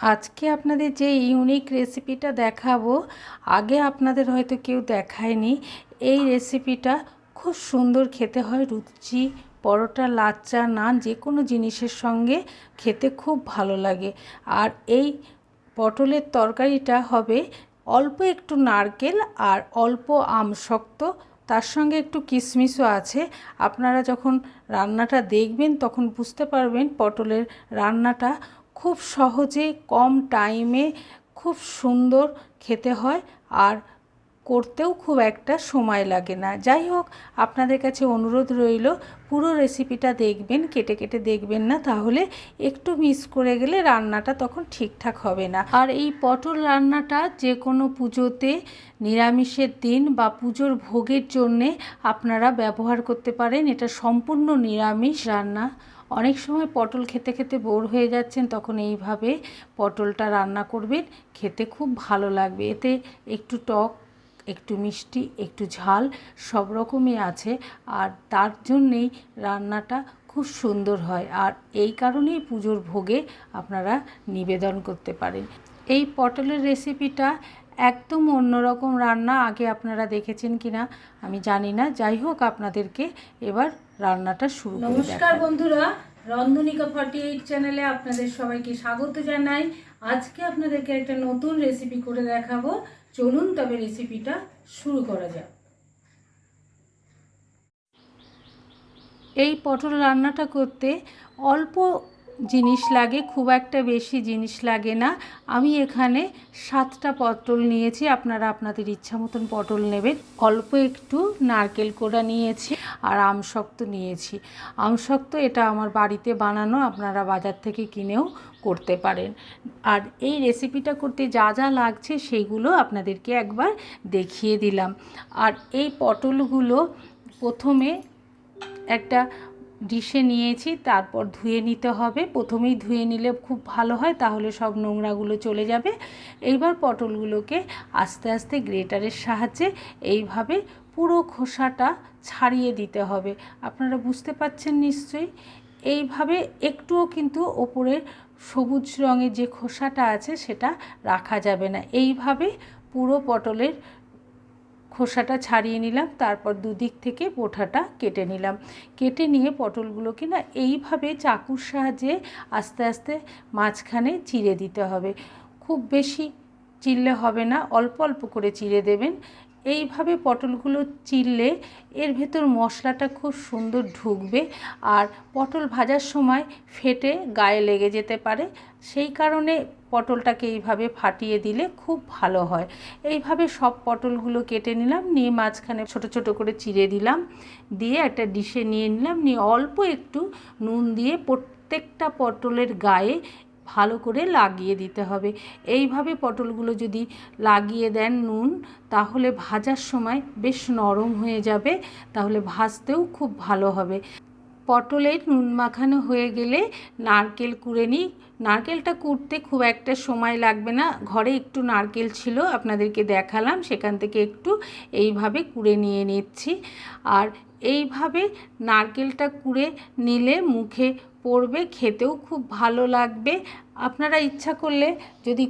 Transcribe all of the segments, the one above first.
আজকে আপনাদের যে ইউনিক রেসিপিটা দেখাবো, আগে আপনাদের হয়তো কেউ দেখায়নি, এই রেসিপিটা খুব সুন্দর খেতে হয়, রুচি, পরোটা, লাচ্চা, নান, যে কোনো জিনিসের সঙ্গে খেতে খুব ভালো লাগে। আর এই পটলের তরকারিটা হবে অল্প একটু নারকেল আর অল্প আমশক্ত তার সঙ্গে একটু কিশমিশও আছে। আপনারা যখন রান্নাটা দেখবেন, তখন বুঝতে পারবেন পটলের রান্নাটা খুব সহজে কম টাইমে খুব সুন্দর খেতে হয় আর করতেও খুব একটা সময় লাগে না। যাই হোক, আপনাদের কাছে অনুরোধ রইল, পুরো রেসিপিটা দেখবেন, কেটে কেটে দেখবেন না, তাহলে একটু মিস করে গেলে রান্নাটা তখন ঠিকঠাক হবে না। আর এই পটল রান্নাটা যে কোনো পুজোতে, নিরামিষের দিন বা পুজোর ভোগের জন্যে আপনারা ব্যবহার করতে পারেন। এটা সম্পূর্ণ নিরামিষ রান্না। অনেক সময় পটল খেতে খেতে বোর হয়ে যাচ্ছেন তখন এইভাবে পটলটা রান্না করবেন খেতে খুব ভালো লাগবে। এতে একটু টক একটু মিষ্টি একটু ঝাল সব রকমই আছে আর তার জন্যেই রান্নাটা খুব সুন্দর হয় আর এই কারণেই পুজোর ভোগে আপনারা নিবেদন করতে পারেন। এই পটলের রেসিপিটা একদম অন্যরকম রান্না আগে আপনারা দেখেছেন কিনা আমি জানি না। যাই হোক আপনাদেরকে এবার রান্নাটা শুরু নমস্কার বন্ধুরা রন্ধনিকা ফর্টি এইট চ্যানেলে আপনাদের সবাইকে স্বাগত জানাই। আজকে আপনাদেরকে একটা নতুন রেসিপি করে দেখাবো। চলুন তবে রেসিপিটা শুরু করা যাক। এই পটল রান্নাটা করতে অল্প জিনিস লাগে, খুব একটা বেশি জিনিস লাগে না। আমি এখানে সাতটা পটল নিয়েছি, আপনারা আপনাদের ইচ্ছা মতন পটল নেবেন। অল্প একটু নারকেল কোড়া নিয়েছি আর আমশক্ত নিয়েছি। আমশক্ত এটা আমার বাড়িতে বানানো, আপনারা বাজার থেকে কিনেও করতে পারেন। আর এই রেসিপিটা করতে যা যা লাগছে সেইগুলো আপনাদেরকে একবার দেখিয়ে দিলাম। আর এই পটলগুলো প্রথমে একটা ডিশে নিয়েছি, তারপর ধুয়ে নিতে হবে। প্রথমেই ধুয়ে নিলে খুব ভালো হয়, তাহলে সব নোংরাগুলো চলে যাবে। এইবার পটলগুলোকে আস্তে আস্তে গ্রেটারের সাহায্যে এইভাবে পুরো খোসাটা ছাড়িয়ে দিতে হবে। আপনারা বুঝতে পাচ্ছেন নিশ্চয়ই? এইভাবে একটুও কিন্তু ওপরের সবুজ রঙের যে খোসাটা আছে, সেটা রাখা যাবে না। এইভাবে পুরো পটলের খোসাটা ছাড়িয়ে নিলাম, তারপর দুদিক থেকে পোঠাটা কেটে নিলাম। কেটে নিয়ে পটলগুলোকে না এইভাবে চাকুর সাহায্যে আস্তে আস্তে মাঝখানে চিড়ে দিতে হবে। খুব বেশি চিড়লে হবে না, অল্প অল্প করে চিড়ে দেবেন। এইভাবে পটলগুলো চিললে এর ভেতর মশলাটা খুব সুন্দর ঢুকবে আর পটল ভাজার সময় ফেটে গায়ে লেগে যেতে পারে। সেই কারণে পটলটাকে এইভাবে ফাটিয়ে দিলে খুব ভালো হয়। এইভাবে সব পটলগুলো কেটে নিলাম, নিয়ে মাঝখানে ছোট ছোট করে চিড়ে দিলাম। দিয়ে একটা ডিশে নিয়ে নিলাম, নিয়ে অল্প একটু নুন দিয়ে প্রত্যেকটা পটলের গায়ে ভালো করে লাগিয়ে দিতে হবে। এইভাবে পটলগুলো যদি লাগিয়ে দেন নুন, তাহলে ভাজার সময় বেশ নরম হয়ে যাবে, তাহলে ভাজতেও খুব ভালো হবে। পটলের নুন মাখানো হয়ে গেলে নারকেল কুড়ে নিই। নারকেলটা কুড়তে খুব একটা সময় লাগবে না। ঘরে একটু নারকেল ছিল, আপনাদেরকে দেখালাম, সেখান থেকে একটু এইভাবে কুড়ে নিয়ে নিচ্ছি। আর এইভাবে নারকেলটা কুড়ে নিলে মুখে পড়বে, খেতেও খুব ভালো লাগবে। আপনারা ইচ্ছা করলে যদি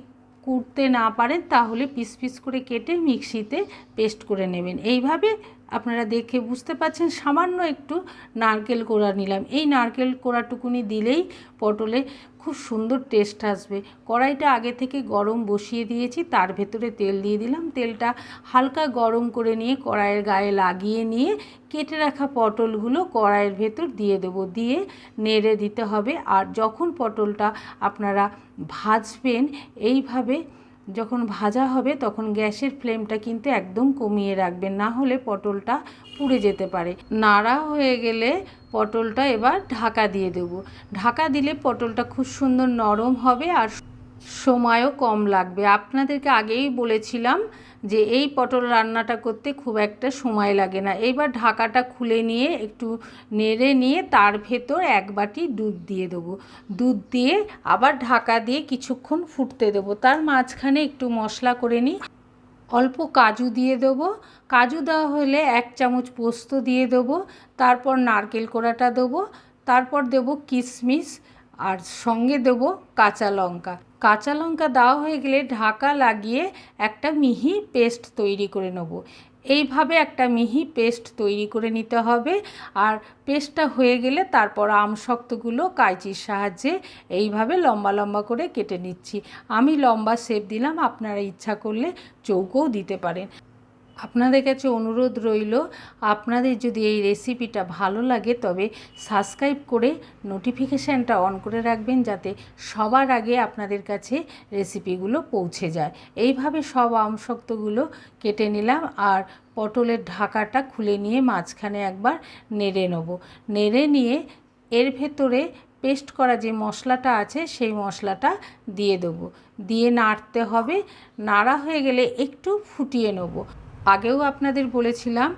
কুড়তে না পারেন, তাহলে পিস পিস করে কেটে মিক্সিতে পেস্ট করে নেবেন। এইভাবে আপনারা দেখে বুঝতে পাচ্ছেন সামান্য একটু নারকেল কোড়া নিলাম। এই নারকেল কোড়াটুকুনি দিলেই পটলে খুব সুন্দর টেস্ট আসবে। কড়াইটা আগে থেকে গরম বসিয়ে দিয়েছি, তার ভেতরে তেল দিয়ে দিলাম। তেলটা হালকা গরম করে নিয়ে কড়াইয়ের গায়ে লাগিয়ে নিয়ে কেটে রাখা পটলগুলো কড়াইয়ের ভেতর দিয়ে দেবো। দিয়ে নেড়ে দিতে হবে। আর যখন পটলটা আপনারা ভাজবেন, এইভাবে যখন ভাজা হবে তখন গ্যাসের ফ্লেমটা কিন্তু একদম কমিয়ে রাখবেন, না হলে পটলটা পুড়ে যেতে পারে। নাড়া হয়ে গেলে পটলটা এবার ঢাকা দিয়ে দেব। ঢাকা দিলে পটলটা খুব সুন্দর নরম হবে আর সময়ও কম লাগবে। আপনাদেরকে আগেই বলেছিলাম যে এই পটল রান্নাটা করতে খুব একটা সময় লাগে না। এইবার ঢাকাটা খুলে নিয়ে, একটু নেড়ে নিয়ে তার ভেতর এক বাটি দুধ দিয়ে দেবো। দুধ দিয়ে আবার ঢাকা দিয়ে কিছুক্ষণ ফুটতে দেবো। তার মাঝখানে একটু মশলা করে নিই। অল্প কাজু দিয়ে দেবো। কাজু দেওয়া হলে এক চামচ পোস্ত দিয়ে দেবো। তারপর নারকেল কোড়াটা দেবো। তারপর দেবো কিশমিশ। আর সঙ্গে দেবো কাঁচা লঙ্কা। কাঁচা লঙ্কা দেওয়া হয়ে গেলে ঢাকা লাগিয়ে একটা মিহি পেস্ট তৈরি করে নেব। এইভাবে একটা মিহি পেস্ট তৈরি করে নিতে হবে। আর পেস্টটা হয়ে গেলে তারপর আমশক্তগুলো কাঁচির সাহায্যে এইভাবে লম্বা লম্বা করে কেটে নিচ্ছি। আমি লম্বা শেপ দিলাম, আপনারা ইচ্ছা করলে চৌকোও দিতে পারেন। আপনাদের কাছে অনুরোধ রইল, আপনাদের যদি এই রেসিপিটা ভালো লাগে, তবে সাবস্ক্রাইব করে নোটিফিকেশানটা অন করে রাখবেন যাতে সবার আগে আপনাদের কাছে রেসিপিগুলো পৌঁছে যায়। এইভাবে সব আমশক্তগুলো কেটে নিলাম আর পটলের ঢাকাটা খুলে নিয়ে মাঝখানে একবার নেড়ে নেব। নেড়ে নিয়ে এর ভেতরে পেস্ট করা যে মশলাটা আছে, সেই মশলাটা দিয়ে দেবো। দিয়ে নাড়তে হবে। নাড়া হয়ে গেলে একটু ফুটিয়ে নেব। আগেও আপনাদের বলেছিলাম,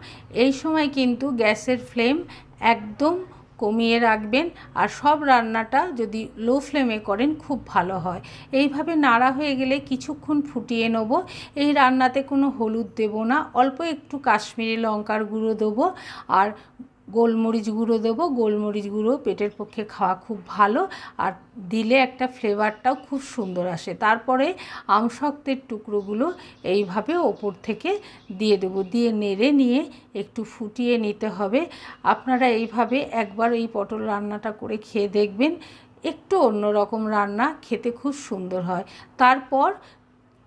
এই সময় কিন্তু গ্যাসের ফ্লেম একদম কমিয়ে রাখবেন আর সব রান্নাটা যদি লো ফ্লেমে করেন খুব ভালো হয়। এইভাবে নাড়া হয়ে গেলে কিছুক্ষণ ফুটিয়ে নেব। এই রান্নাতে কোনো হলুদ দেব না, অল্প একটু কাশ্মীরি লঙ্কার গুঁড়ো দেবো আর গোলমরিচ গুঁড়ো দেবো। গোলমরিচ গুঁড়ো পেটের পক্ষে খাওয়া খুব ভালো আর দিলে একটা ফ্লেভারটাও খুব সুন্দর আসে। তারপরে আমশক্তের টুকরোগুলো এইভাবে ওপর থেকে দিয়ে দেবো। দিয়ে নেড়ে নিয়ে একটু ফুটিয়ে নিতে হবে। আপনারা এইভাবে একবার এই পটল রান্নাটা করে খেয়ে দেখবেন। একটু অন্যরকম রান্না খেতে খুব সুন্দর হয়। তারপর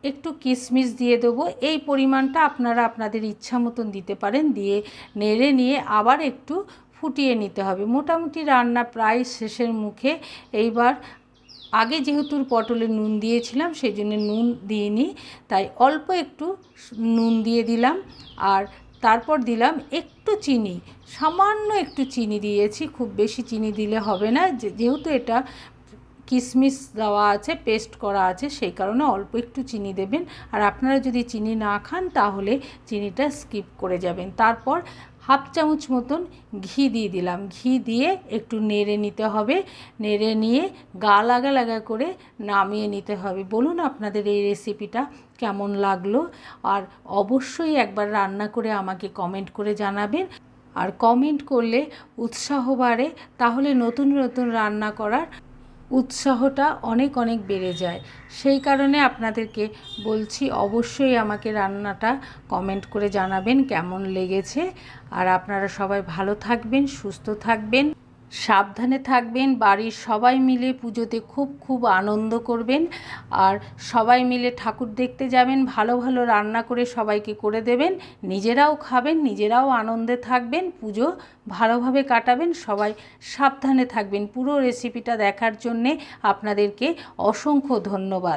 একটু কিশমিশ দিয়ে দেবো। এই পরিমাণটা আপনারা আপনাদের ইচ্ছা মতন দিতে পারেন, দিয়ে নেড়ে নিয়ে আবার একটু ফুটিয়ে নিতে হবে। মোটামুটি রান্না প্রায় শেষের মুখে। এইবার আগে যেহেতু পটলে নুন দিয়েছিলাম সেই জন্য নুন দিইনি, তাই অল্প একটু নুন দিয়ে দিলাম। আর তারপর দিলাম একটু চিনি, সামান্য একটু চিনি দিয়েছি। খুব বেশি চিনি দিলে হবে না যেহেতু এটা কিশমিশ দেওয়া আছে, পেস্ট করা আছে, সেই কারণে অল্প একটু চিনি দেবেন। আর আপনারা যদি চিনি না খান, তাহলে চিনিটা স্কিপ করে যাবেন। তারপর হাফ চামচ মতন ঘি দিয়ে দিলাম। ঘি দিয়ে একটু নেড়ে নিতে হবে। নেড়ে নিয়ে গা লাগা লাগা করে নামিয়ে নিতে হবে। বলুন আপনাদের এই রেসিপিটা কেমন লাগল? আর অবশ্যই একবার রান্না করে আমাকে কমেন্ট করে জানাবেন। আর কমেন্ট করলে উৎসাহ বাড়ে। তাহলে নতুন নতুন রান্না করার উৎসাহটা অনেক অনেক বেড়ে যায়। সেই কারণে আপনাদেরকে বলছি, অবশ্যই আমাকে রান্নাটা কমেন্ট করে জানাবেন কেমন লেগেছে। আর আপনারা সবাই ভালো থাকবেন, সুস্থ থাকবেন। সাবধানে থাকবেন, বাড়ির সবাই মিলে পুজোতে খুব খুব আনন্দ করবেন। আর সবাই মিলে ঠাকুর দেখতে যাবেন, ভালো ভালো রান্না করে সবাইকে করে দেবেন। নিজেরাও খাবেন, নিজেরাও আনন্দে থাকবেন, পুজো ভালোভাবে কাটাবেন, সবাই সাবধানে থাকবেন। পুরো রেসিপিটা দেখার জন্যে আপনাদেরকে অসংখ্য ধন্যবাদ।